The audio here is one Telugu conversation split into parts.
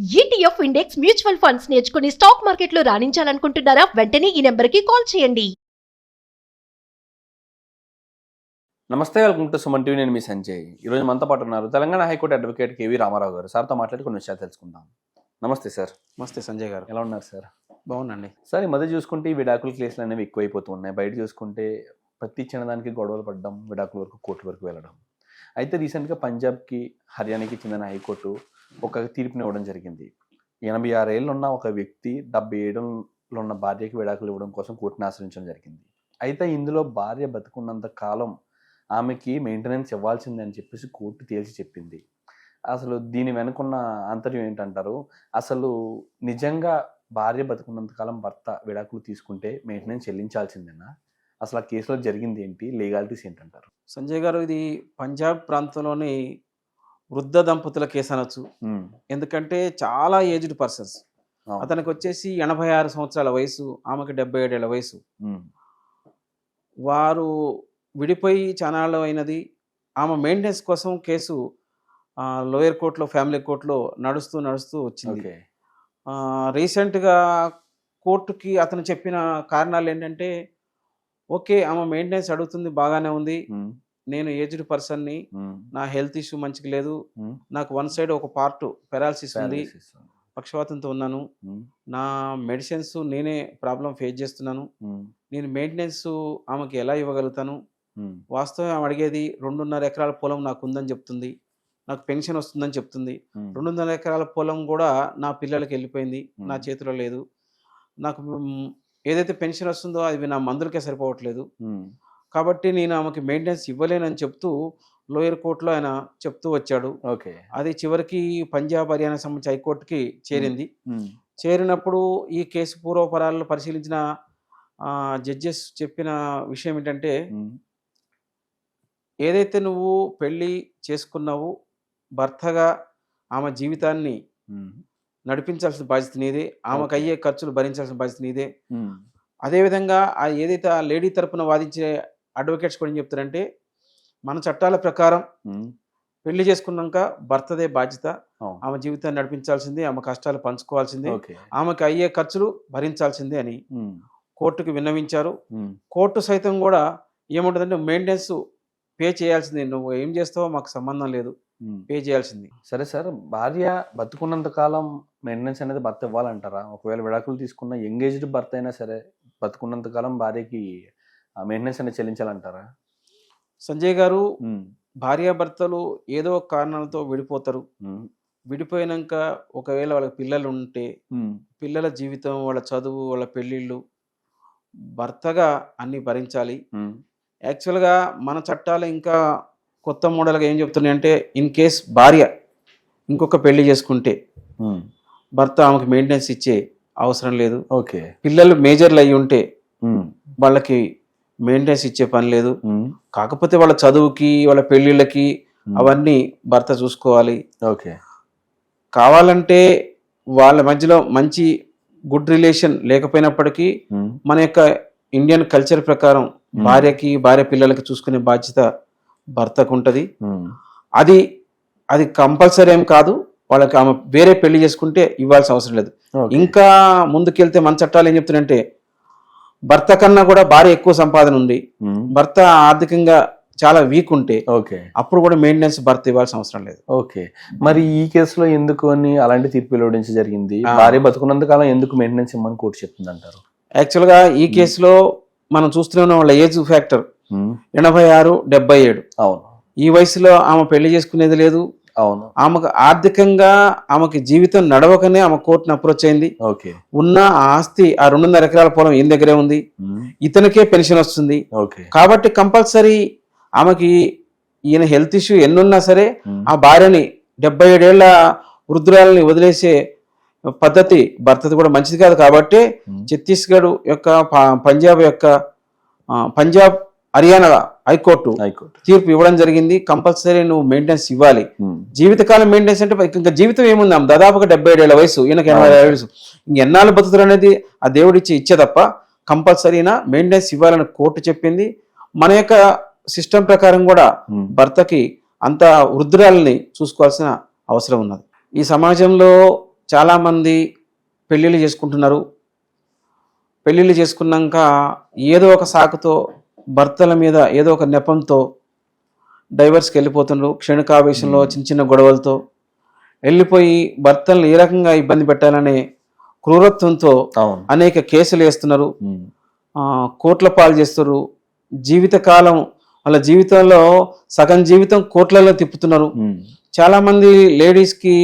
ఈటీఎఫ్ ఇండెక్స్ మ్యూచువల్ ఫండ్స్ నేర్చుకుని స్టాక్ మార్కెట్లో రాణించాలనుకుంటున్నారా? వెంటనే ఈ నెంబర్కి కాల్ చేయండి. నమస్తే వెల్కమ్ టు సుమన్ టీవీ. నేను మీ సంజయ్. ఈరోజు మనతో పాటు ఉన్నారు Telangana high court advocate KV Ramarao గారు. సార్తో మాట్లాడి కొన్ని విషయాలు తెలుసుకుందాం. నమస్తే సార్. నమస్తే సంజయ్ గారు. ఎలా ఉన్నారు సార్? బాగుందండి సార్ ఈ మధ్య చూసుకుంటే ఈ విడాకుల కేసులు అనేవి ఎక్కువైపోతూ ఉన్నాయి. బయట చూసుకుంటే ప్రతి చిన్నదానికి గొడవలు పడడం విడాకుల వరకు కోర్టు వరకు వెళ్ళడం. అయితే రీసెంట్గా పంజాబ్కి హర్యానాకి చెందిన హైకోర్టు ఒక తీర్పుని ఇవ్వడం జరిగింది. ఎనభై ఆరేళ్ళు ఉన్న ఒక వ్యక్తి డెబ్బై ఏడులో ఉన్న భార్యకి విడాకులు ఇవ్వడం కోసం కోర్టుని ఆశ్రయించడం జరిగింది. అయితే ఇందులో భార్య బతుకున్నంత కాలం ఆమెకి మెయింటెనెన్స్ ఇవ్వాల్సిందే అని చెప్పేసి కోర్టు తేల్చి చెప్పింది. అసలు దీని వెనుకున్న ఆంతర్యం ఏంటంటారు? అసలు నిజంగా భార్య బతుకున్నంత కాలం భర్త విడాకులు తీసుకుంటే మెయింటెనెన్స్ చెల్లించాల్సిందేనా? అసలు ఆ కేసులో జరిగింది ఏంటి? లీగాలిటీస్ ఏంటంటారు? సంజయ్ గారు ఇది పంజాబ్ ప్రాంతంలోని వృద్ధ దంపతుల కేసు అనొచ్చు ఎందుకంటే చాలా ఏజ్డ్ పర్సన్స్. అతనికి వచ్చేసి ఎనభై ఆరు సంవత్సరాల వయసు ఆమెకి డెబ్బై ఏడేళ్ళ వయసు. వారు విడిపోయి చానాళ్ళు అయినది ఆమె మెయింటెనెన్స్ కోసం కేసు లోయర్ కోర్టులో ఫ్యామిలీ కోర్టులో నడుస్తూ నడుస్తూ వచ్చింది. రీసెంట్గా కోర్టుకి అతను చెప్పిన కారణాలు ఏంటంటే ఓకే ఆమె మెయింటెనెన్స్ అడుగుతుంది బాగానే ఉంది. నేను ఏజ్డ్ పర్సన్ని నా హెల్త్ ఇష్యూ మంచిగా లేదు. నాకు వన్ సైడ్ ఒక పార్ట్ పెరాలసిస్ ఉంది. పక్షవాతంతో ఉన్నాను. నా మెడిసిన్స్ నేనే ప్రాబ్లం ఫేస్ చేస్తున్నాను. నేను మెయింటెనెన్స్ ఆమెకి ఎలా ఇవ్వగలుగుతాను? వాస్తవం ఆమె అడిగేది రెండున్నర ఎకరాల పొలం నాకు ఉందని చెప్తుంది. నాకు పెన్షన్ వస్తుందని చెప్తుంది. రెండున్నర ఎకరాల పొలం కూడా నా పిల్లలకి వెళ్ళిపోయింది. నా. చేతిలో లేదు. నాకు ఏదైతే పెన్షన్ వస్తుందో అది నా మందులకే సరిపోవట్లేదు. కాబట్టి నేను ఆమెకి మెయింటెనెన్స్ ఇవ్వలేనని చెప్తూ లోయర్ కోర్టులో ఆయన చెప్తూ వచ్చాడు. ఓకే. అది చివరికి పంజాబ్ హర్యానా సంబంధించి హైకోర్టుకి చేరింది. చేరినప్పుడు ఈ కేసు పూర్వపరాలను పరిశీలించిన జడ్జెస్ చెప్పిన విషయం ఏంటంటే ఏదైతే నువ్వు పెళ్ళి చేసుకున్నావు భర్తగా ఆమె జీవితాన్ని నడిపించాల్సిన బాధ్యత నీదే ఆమెకు. అయ్యే ఖర్చులు భరించాల్సిన బాధ్యత నీదే. అదేవిధంగా ఆ ఏదైతే ఆ లేడీ తరపున వాదించే అడ్వకేట్స్ కూడా ఏం చెప్తారంటే మన చట్టాల ప్రకారం పెళ్ళి చేసుకున్నాక భర్తదే బాధ్యత. ఆమె జీవితాన్ని నడిపించాల్సిందే ఆమె కష్టాలు పంచుకోవాల్సిందే ఆమెకు అయ్యే ఖర్చులు భరించాల్సిందే అని కోర్టుకు విన్నవించారు. కోర్టు సైతం కూడా ఏముంటుందంటే మెయింటెనెన్స్ పే చేయాల్సిందే. నువ్వు ఏం చేస్తావో మాకు సంబంధం లేదు. పే చేయాల్సింది. సరే సార్ భార్య బతుకున్నంత కాలం మెయింటెనెన్స్ అనేది భర్త ఇవ్వాలంటారా? ఒకవేళ విడాకులు తీసుకున్న ఎంగేజ్డ్ భర్త అయినా సరే బతుకున్నంత కాలం భార్యకి మెయింటెనెన్స్ అనేది చెల్లించాలంటారా? సంజయ్ గారు భార్యాభర్తలు ఏదో ఒక కారణాలతో విడిపోతారు. విడిపోయినాక ఒకవేళ వాళ్ళకి పిల్లలు ఉంటే పిల్లల జీవితం వాళ్ళ చదువు వాళ్ళ పెళ్ళిళ్ళు భర్తగా అన్ని భరించాలి. యాక్చువల్గా మన చట్టాలు ఇంకా కొత్త మోడల్గా ఏం చెప్తున్నాయంటే ఇన్ కేస్ భార్య ఇంకొక పెళ్ళి చేసుకుంటే భర్త ఆమెకు మెయింటెనెన్స్ ఇచ్చే అవసరం లేదు. ఓకే. పిల్లలు మేజర్లు అయి ఉంటే వాళ్ళకి మెయింటెనెన్స్ ఇచ్చే పని లేదు. కాకపోతే వాళ్ళ చదువుకి వాళ్ళ పెళ్ళిళ్ళకి అవన్నీ భర్త చూసుకోవాలి. ఓకే. కావాలంటే వాళ్ళ మధ్యలో మంచి గుడ్ రిలేషన్ లేకపోయినప్పటికీ మన యొక్క ఇండియన్ కల్చర్ ప్రకారం. భార్యకి భార్య పిల్లలకి చూసుకునే బాధ్యత భర్తకు ఉంటుంది. అది అది కంపల్సరీ ఏం కాదు. వాళ్ళకి ఆమె వేరే పెళ్ళి చేసుకుంటే ఇవ్వాల్సిన అవసరం లేదు. ఇంకా ముందుకెళ్తే మన చట్టాలు ఏం చెప్తున్నాయంటే భర్త కన్నా కూడా భార్య ఎక్కువ సంపాదన ఉంది. ఉమ్, భర్త ఆర్థికంగా చాలా వీక్ ఉంటే ఓకే. అప్పుడు కూడా మెయింటెనెన్స్ భర్త ఇవ్వాల్సిన అవసరం లేదు. ఓకే. మరి ఈ కేసులో ఎందుకు అని అలాంటి తీర్పు వెలువడించి జరిగింది. భార్య బతుకున్నంత కాలం ఎందుకు మెయింటెనెన్స్ ఇమ్మని కోర్టు చెప్తుంది అంటారు యాక్చువల్గా ఈ కేసులో మనం చూస్తూనే ఉన్న వాళ్ళ ఏజ్ ఫ్యాక్టర్ ఎనభై ఆరు డెబ్బై ఏడు. అవును. ఈ వయసులో ఆమె పెళ్ళి చేసుకునేది లేదు. అవును. ఆమెకు ఆర్థికంగా ఆమెకి జీవితం నడవకనే ఆమె కోర్టును అప్రోచ్ అయింది. ఓకే. ఉన్న ఆస్తి ఆ రెండున్నర ఎకరాల పొలం ఈయన దగ్గరే ఉంది. ఇతనికే పెన్షన్ వస్తుంది. ఓకే. కాబట్టి కంపల్సరీ ఆమెకి ఈయన హెల్త్ ఇష్యూ ఎన్నున్నా సరే ఆ భార్యని డెబ్బై ఏడేళ్ళ వృద్ధురాలని వదిలేసే పద్ధతి భర్తది కూడా మంచిది కాదు కాబట్టి ఛత్తీస్గఢ్ యొక్క పంజాబ్ యొక్క పంజాబ్ హర్యానా హైకోర్టు హైకోర్టు. తీర్పు ఇవ్వడం జరిగింది. కంపల్సరీ నువ్వు మెయింటెనెన్స్ ఇవ్వాలి. ఉమ్, జీవితకాలం మెయింటెనెన్స్ అంటే ఇంకా జీవితం ఏముంది ఆమె దాదాపుగా డెబ్బై ఏడేళ్ళ వయసు ఈయనకి ఎనభై వయసు. ఎన్నాళ్ళు బతుకుతారు అనేది ఆ దేవుడిచ్చి ఇచ్చే తప్ప కంపల్సరీనా మెయింటెనెన్స్ ఇవ్వాలని కోర్టు చెప్పింది. మన యొక్క సిస్టమ్ ప్రకారం కూడా ఉమ్, భర్తకి అంత వృద్ధురాలని చూసుకోవాల్సిన అవసరం ఉన్నది. ఈ సమాజంలో చాలామంది పెళ్ళిళ్ళు చేసుకుంటున్నారు. పెళ్ళిళ్ళు చేసుకున్నాక ఏదో ఒక సాకుతో భర్తల మీద ఏదో ఒక నెపంతో డైవర్స్కి వెళ్ళిపోతున్నారు క్షణికావేశంలో చిన్న చిన్న గొడవలతో వెళ్ళిపోయి భర్తలను ఏ రకంగా ఇబ్బంది పెట్టాలనే క్రూరత్వంతో అనేక కేసులు వేస్తున్నారు. కోట్ల పాలు చేస్తారు జీవితకాలం వాళ్ళ జీవితంలో సగం జీవితం కోట్లలో తిప్పుతున్నారు. చాలామంది లేడీస్కి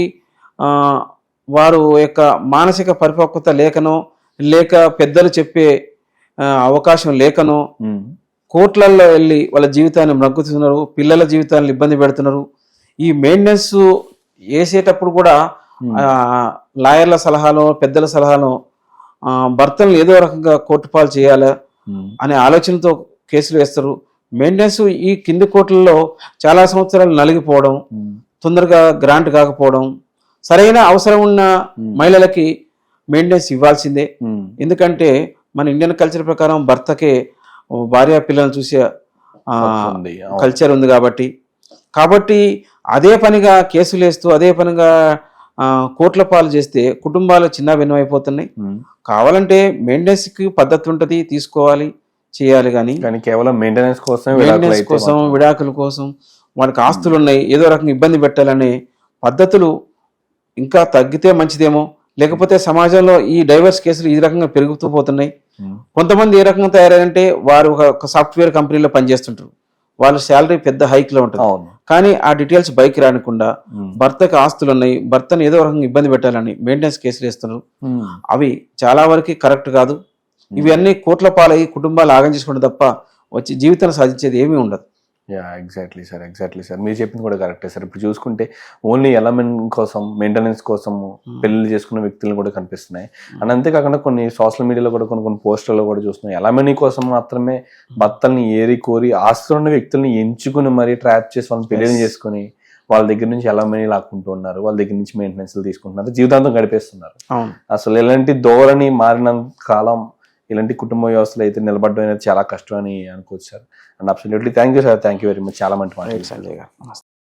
వారు యొక్క మానసిక పరిపక్వత లేకనో లేక పెద్దలు చెప్పే అవకాశం లేకనో కోట్లల్లో వెళ్ళి వాళ్ళ జీవితాన్ని మ్రగ్గుతున్నారు పిల్లల జీవితాన్ని ఇబ్బంది పెడుతున్నారు ఈ మెయింటెనెన్స్ వేసేటప్పుడు కూడా ఆ, లాయర్ల సలహాలో పెద్దల సలహాలో భర్తలను ఏదో రకంగా కోర్టు పాలు చేయాలా ఉమ్. అనే ఆలోచనతో కేసులు వేస్తారు మెయింటెనెన్స్ ఈ కింది కోర్టుల్లో చాలా సంవత్సరాలు నలిగిపోవడం ఉమ్. తొందరగా గ్రాంట్ కాకపోవడం సరైన అవసరం ఉన్న మహిళలకి మెయింటెనెన్స్ ఇవ్వాల్సిందే. ఎందుకంటే మన ఇండియన్ కల్చర్ ప్రకారం భర్తకే భార్య పిల్లలను చూసే. కల్చర్ ఉంది కాబట్టి. కాబట్టి అదే పనిగా కేసులు వేస్తూ అదే పనిగా కోట్ల పాలు చేస్తే కుటుంబాలు చిన్న భిన్నమైపోతున్నాయి. కావాలంటే మెయింటెనెన్స్కి పద్ధతి ఉంటుంది తీసుకోవాలి చేయాలి కానీ. కానీ కేవలం మెయింటెనెన్స్ కోసం విడాకులు మెయింటెనెన్స్ కోసం విడాకుల కోసం వాడికి ఆస్తులు ఉన్నాయి ఏదో రకంగా ఇబ్బంది పెట్టాలనే పద్ధతులు ఇంకా తగ్గితే మంచిదేమో. లేకపోతే సమాజంలో ఈ డైవర్స్ కేసులు ఈ రకంగా పెరుగుతూ పోతున్నాయి. ఉమ్. కొంతమంది ఏ రకంగా తయారయ్యారంటే వారు ఒక- సాఫ్ట్వేర్ కంపెనీలో పనిచేస్తుంటారు. వాళ్ళ శాలరీ పెద్ద హైక్లో ఉంటుంది కానీ ఆ డీటెయిల్స్ బైక్ రానికుండా ఉమ్. భర్తకు ఆస్తులు ఉన్నాయి భర్తను ఏదో రకంగా ఇబ్బంది పెట్టాలని మెయింటెనెన్స్ కేసులు వేస్తున్నారు. ఉమ్. అవి చాలా వరకు కరెక్ట్ కాదు. ఇవన్నీ కోట్ల పాలయ్యి కుటుంబాలు ఆగం చేసుకుంటే తప్ప వచ్చి జీవితాన్ని సాధించేది ఏమీ ఉండదు. Yeah exactly sir exactly sir మీరు చెప్పింది కూడా కరెక్టే సార్ ఇప్పుడు చూసుకుంటే ఓన్లీ ఎలమెంట్ కోసం మెయింటెనెన్స్ కోసం పెళ్ళి చేసుకున్న వ్యక్తులను కూడా కనిపిస్తున్నాయి. అండ్ అంతేకాకుండా కొన్ని సోషల్ మీడియాలో కూడా కొన్ని కొన్ని పోస్టర్లో కూడా చూస్తున్నాయి. ఎలమెనీ కోసం మాత్రమే భర్తల్ని ఏరి కోరి ఆస్తులు ఉన్న వ్యక్తుల్ని ఎంచుకుని మరీ ట్రాప్ చేసి వాళ్ళని పెళ్ళి. చేసుకుని వాళ్ళ దగ్గర నుంచి ఎలమెనీ లాక్కుంటూ ఉన్నారు. వాళ్ళ దగ్గర నుంచి మెయింటెనెన్స్ తీసుకుంటున్నారు. జీవితాంతం గడిపేస్తున్నారు. అసలు ఇలాంటి ధోరణి మారిన కాలం ఇలాంటి కుటుంబ వ్యవస్థలు అయితే నిలబడడం అనేది చాలా కష్టం అని అనుకోవచ్చు sir. And absolutely thank you sir. Thank you very much. చాలా మంచి మాట సంజయ్ గారు.